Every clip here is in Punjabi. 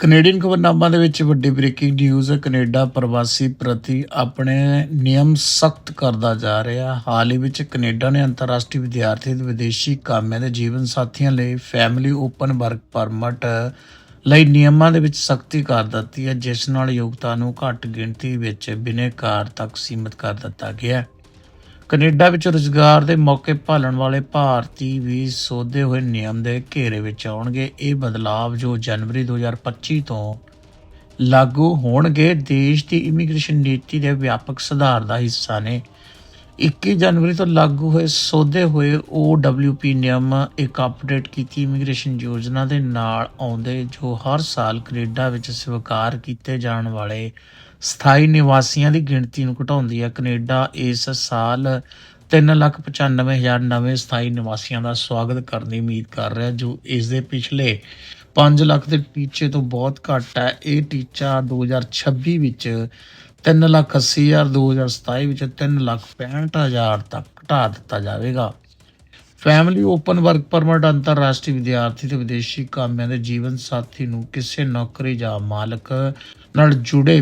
ਕੈਨੇਡੀਅਨ ਖਬਰਨਾਮਾ ਦੇ ਵਿੱਚ ਵੱਡੀ ਬ੍ਰੇਕਿੰਗ ਨਿਊਜ਼ ਹੈ ਕੈਨੇਡਾ ਪ੍ਰਵਾਸੀ ਪ੍ਰਤੀ ਆਪਣੇ ਨਿਯਮ ਸਖਤ ਕਰਦਾ ਜਾ ਰਿਹਾ। ਹਾਲ ਹੀ ਵਿੱਚ ਕੈਨੇਡਾ ਨੇ ਅੰਤਰਰਾਸ਼ਟਰੀ ਵਿਦਿਆਰਥੀ ਤੇ ਵਿਦੇਸ਼ੀ ਕਾਮਿਆਂ ਦੇ ਜੀਵਨ ਸਾਥੀਆਂ ਲਈ ਫੈਮਿਲੀ ਓਪਨ ਵਰਕ ਪਰਮਿਟ ਲਈ ਨਿਯਮਾਂ ਦੇ ਵਿੱਚ ਸਖਤੀ ਕਰ ਦਿੱਤੀ ਹੈ, ਜਿਸ ਨਾਲ ਯੋਗਤਾ ਨੂੰ ਘੱਟ ਗਿਣਤੀ ਵਿੱਚ ਬਿਨੇਕਾਰ ਤੱਕ ਸੀਮਿਤ ਕਰ ਦਿੱਤਾ ਗਿਆ ਹੈ। ਕੈਨੇਡਾ ਵਿੱਚ ਰੁਜ਼ਗਾਰ ਦੇ ਮੌਕੇ ਭਾਲਣ ਵਾਲੇ ਭਾਰਤੀ ਵੀ ਸੋਧੇ ਹੋਏ ਨਿਯਮ ਦੇ ਘੇਰੇ ਵਿੱਚ ਆਉਣਗੇ। ਇਹ ਬਦਲਾਵ ਜੋ ਜਨਵਰੀ 2025 ਤੋਂ ਲਾਗੂ ਹੋਣਗੇ, ਦੇਸ਼ ਦੀ ਇਮੀਗ੍ਰੇਸ਼ਨ ਨੀਤੀ ਦੇ ਵਿਆਪਕ ਸੁਧਾਰ ਦਾ ਹਿੱਸਾ ਨੇ। 21 ਜਨਵਰੀ ਤੋਂ ਲਾਗੂ ਹੋਏ ਸੋਧੇ ਹੋਏ OWP ਨਿਯਮ ਇੱਕ ਅਪਡੇਟ ਕੀਤੀ ਇਮੀਗ੍ਰੇਸ਼ਨ ਯੋਜਨਾ ਦੇ ਨਾਲ ਆਉਂਦੇ ਜੋ ਹਰ ਸਾਲ ਕੈਨੇਡਾ ਵਿੱਚ ਸਵੀਕਾਰ ਕੀਤੇ ਜਾਣ ਵਾਲੇ ਸਥਾਈ ਨਿਵਾਸੀਆਂ ਦੀ ਗਿਣਤੀ ਨੂੰ ਘਟਾਉਂਦੀ ਹੈ। ਕੈਨੇਡਾ ਇਸ ਸਾਲ 395000 ਨਵੇਂ ਸਥਾਈ ਨਿਵਾਸੀਆਂ ਦਾ ਸਵਾਗਤ ਕਰਨ ਦੀ ਉਮੀਦ ਕਰ ਰਿਹਾ ਜੋ ਇਸ ਦੇ ਪਿਛਲੇ 5 ਲੱਖ ਦੇ ਟੀਚੇ ਤੋਂ ਬਹੁਤ ਘੱਟ ਹੈ। ਇਹ ਟੀਚਾ 2026 ਵਿੱਚ 3 ਲੱਖ 80 ਹਜ਼ਾਰ 2027 ਵਿੱਚ 3 ਲੱਖ 65 ਹਜ਼ਾਰ ਤੱਕ ਘਟਾ ਦਿੱਤਾ ਜਾਵੇਗਾ। ਫੈਮਿਲੀ ਓਪਨ ਵਰਕ ਪਰਮਿਟ ਅੰਤਰਰਾਸ਼ਟਰੀ ਵਿਦਿਆਰਥੀ ਤੇ ਵਿਦੇਸ਼ੀ ਕਾਮਿਆਂ ਦੇ ਜੀਵਨ ਸਾਥੀ ਨੂੰ ਕਿਸੇ ਨੌਕਰੀ ਜਾਂ ਮਾਲਕ ਨਾਲ ਜੁੜੇ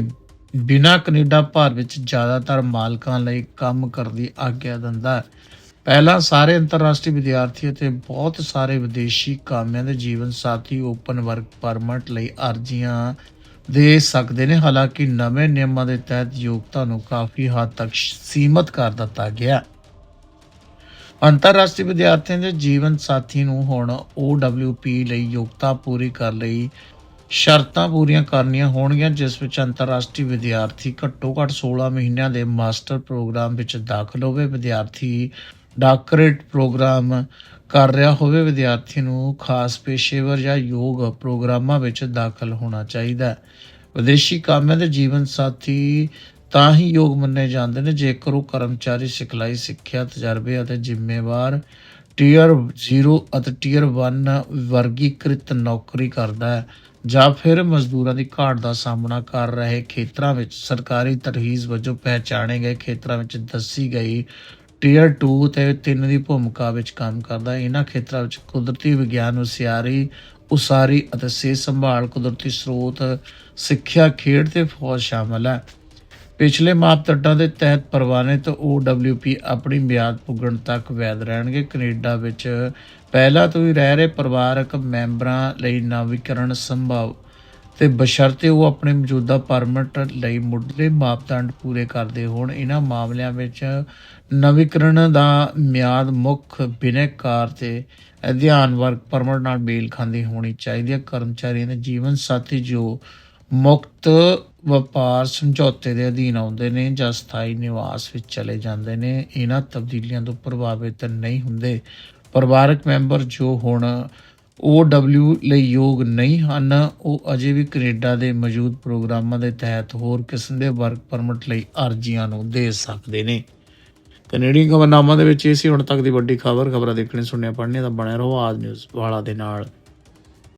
ਬਿਨਾ ਕੈਨੇਡਾ ਭਾਰ ਵਿੱਚ ਜ਼ਿਆਦਾਤਰ ਮਾਲਕਾਂ ਲਈ ਕੰਮ ਕਰਨ ਦੀ ਆਗਿਆ ਦਿੰਦਾ ਹੈ। ਪਹਿਲਾਂ ਸਾਰੇ ਅੰਤਰਰਾਸ਼ਟਰੀ ਵਿਦਿਆਰਥੀ ਅਤੇ ਬਹੁਤ ਸਾਰੇ ਵਿਦੇਸ਼ੀ ਕਾਮਿਆਂ ਦੇ ਜੀਵਨ ਸਾਥੀ ਓਪਨ ਵਰਕ ਪਰਮਿਟ ਲਈ ਅਰਜ਼ੀਆਂ ਦੇ ਸਕਦੇ ਨੇ। ਹਾਲਾਂਕਿ ਨਵੇਂ ਨਿਯਮਾਂ ਦੇ ਤਹਿਤ ਯੋਗਤਾ ਨੂੰ ਕਾਫੀ ਹੱਦ ਤੱਕ ਸੀਮਤ ਕਰ ਦਿੱਤਾ ਗਿਆ ਅੰਤਰਰਾਸ਼ਟਰੀ ਵਿਦਿਆਰਥੀਆਂ ਦੇ ਜੀਵਨ ਸਾਥੀ ਨੂੰ ਹੁਣ OWP ਲਈ ਯੋਗਤਾ ਪੂਰੀ ਕਰ ਲਈ ਸ਼ਰਤਾਂ ਪੂਰੀਆਂ ਕਰਨੀਆਂ ਹੋਣਗੀਆਂ, ਜਿਸ ਵਿੱਚ ਅੰਤਰਰਾਸ਼ਟਰੀ ਵਿਦਿਆਰਥੀ ਘੱਟੋ ਘੱਟ 16 ਮਹੀਨਿਆਂ ਦੇ ਮਾਸਟਰ ਪ੍ਰੋਗਰਾਮ ਵਿੱਚ ਦਾਖਲ ਹੋਵੇ, ਵਿਦਿਆਰਥੀ ਡਾਕਟਰੇਟ ਪ੍ਰੋਗਰਾਮ ਕਰ ਰਿਹਾ ਹੋਵੇ, ਵਿਦਿਆਰਥੀ ਨੂੰ ਖਾਸ ਪੇਸ਼ੇਵਰ ਜਾਂ ਯੋਗ ਪ੍ਰੋਗਰਾਮਾਂ ਵਿੱਚ ਦਾਖਲ ਹੋਣਾ ਚਾਹੀਦਾ ਹੈ। ਵਿਦੇਸ਼ੀ ਕਾਮਿਆਂ ਦੇ ਜੀਵਨ ਸਾਥੀ ਤਾਂ ਹੀ ਯੋਗ ਮੰਨੇ ਜਾਂਦੇ ਨੇ, ਜੇਕਰ ਉਹ ਕਰਮਚਾਰੀ, ਸਿਖਲਾਈ, ਸਿੱਖਿਆ ਤਜਰਬੇ ਅਤੇ ਜ਼ਿੰਮੇਵਾਰ ਟੀਅਰ 0 ਅਤੇ ਟੀਅਰ 1 ਵਰਗੀਕ੍ਰਿਤ ਨੌਕਰੀ ਕਰਦਾ ਹੈ। ਜਾਂ ਫਿਰ ਮਜ਼ਦੂਰਾਂ ਦੀ ਘਾਟ ਦਾ ਸਾਹਮਣਾ ਕਰ ਰਹੇ ਖੇਤਰਾਂ ਵਿੱਚ ਸਰਕਾਰੀ ਤਰਹੀਜ਼ ਵਜੋਂ ਪਹਿਚਾਣੇ ਗਏ ਖੇਤਰਾਂ ਵਿੱਚ ਦੱਸੀ ਗਈ ਟੀਅਰ 2 ਤੇ 3 ਦੀ ਭੂਮਿਕਾ ਵਿੱਚ ਕੰਮ ਕਰਦਾ ਹੈ। ਇਹਨਾਂ ਖੇਤਰਾਂ ਵਿੱਚ ਕੁਦਰਤੀ ਵਿਗਿਆਨ ਉਸਿਆਰੀ ਉਸਾਰੀ ਅਤੇ ਸਿਹਤ ਸੰਭਾਲ, ਕੁਦਰਤੀ ਸਰੋਤ, ਸਿੱਖਿਆ, ਖੇਡ ਤੇ ਫੌਜ ਸ਼ਾਮਲ ਹੈ। ਪਿਛਲੇ ਮਾਪਦੰਡਾਂ ਦੇ ਤਹਿਤ ਪ੍ਰਵਾਨਿਤ OWP ਆਪਣੀ ਮਿਆਦ ਪੁੱਗਣ ਤੱਕ ਵੈਧ ਰਹਿਣਗੇ। ਕੈਨੇਡਾ ਵਿੱਚ ਪਹਿਲਾਂ ਤੋਂ ਹੀ ਰਹਿ ਰਹੇ ਪਰਿਵਾਰਕ ਮੈਂਬਰਾਂ ਲਈ ਨਵੀਕਰਨ ਸੰਭਵ ਤੇ ਬਸ਼ਰਤੇ ਉਹ ਆਪਣੇ ਮੌਜੂਦਾ ਪਰਮਿਟ ਲਈ ਮੁੱਢਲੇ ਮਾਪਦੰਡ ਪੂਰੇ ਕਰਦੇ ਹੋਣ। ਇਹਨਾਂ ਮਾਮਲਿਆਂ ਵਿੱਚ ਨਵੀਕਰਨ ਦਾ ਮਿਆਦ ਮੁੱਖ ਬਿਨੈਕਾਰ ਤੇ ਅਧਿਐਨ ਵਰਕ ਪਰਮਿਟ ਨਾਲ ਮੇਲ ਖਾਂਦੀ ਹੋਣੀ ਚਾਹੀਦੀ ਹੈ। ਕਰਮਚਾਰੀਆਂ ਦੇ ਜੀਵਨ ਸਾਥੀ ਜੋ ਮੁਕਤ ਵਪਾਰ ਸਮਝੌਤੇ ਦੇ ਅਧੀਨ ਆਉਂਦੇ ਨੇ ਜਾਂ ਸਥਾਈ ਨਿਵਾਸ ਵਿੱਚ ਚਲੇ ਜਾਂਦੇ ਨੇ, ਇਹਨਾਂ ਤਬਦੀਲੀਆਂ ਤੋਂ ਪ੍ਰਭਾਵਿਤ ਨਹੀਂ ਹੁੰਦੇ। ਪਰਿਵਾਰਕ ਮੈਂਬਰ ਜੋ ਹੁਣ OW ਲਈ ਯੋਗ ਨਹੀਂ ਹਨ, ਉਹ ਅਜੇ ਵੀ ਕੈਨੇਡਾ ਦੇ ਮੌਜੂਦ ਪ੍ਰੋਗਰਾਮਾਂ ਦੇ ਤਹਿਤ ਹੋਰ ਕਿਸਮ ਦੇ ਵਰਕ ਪਰਮਿਟ ਲਈ ਅਰਜ਼ੀਆਂ ਨੂੰ ਦੇ ਸਕਦੇ ਨੇ। ਕੈਨੇਡੀਅਨ ਖਬਰਨਾਮਾ ਦੇ ਵਿੱਚ ਇਹ ਸੀ, ਹੁਣ ਤੱਕ ਦੀ ਵੱਡੀ ਖਬਰ, ਖਬਰਾਂ ਦੇਖਣੀ ਸੁਣਨੀਆਂ ਪੜ੍ਹਨੀਆਂ ਤਾਂ ਬਣਿਆ ਰਹੋ ਆਜ ਨਿਊਜ਼ ਵਾਲਾ ਦੇ ਨਾਲ।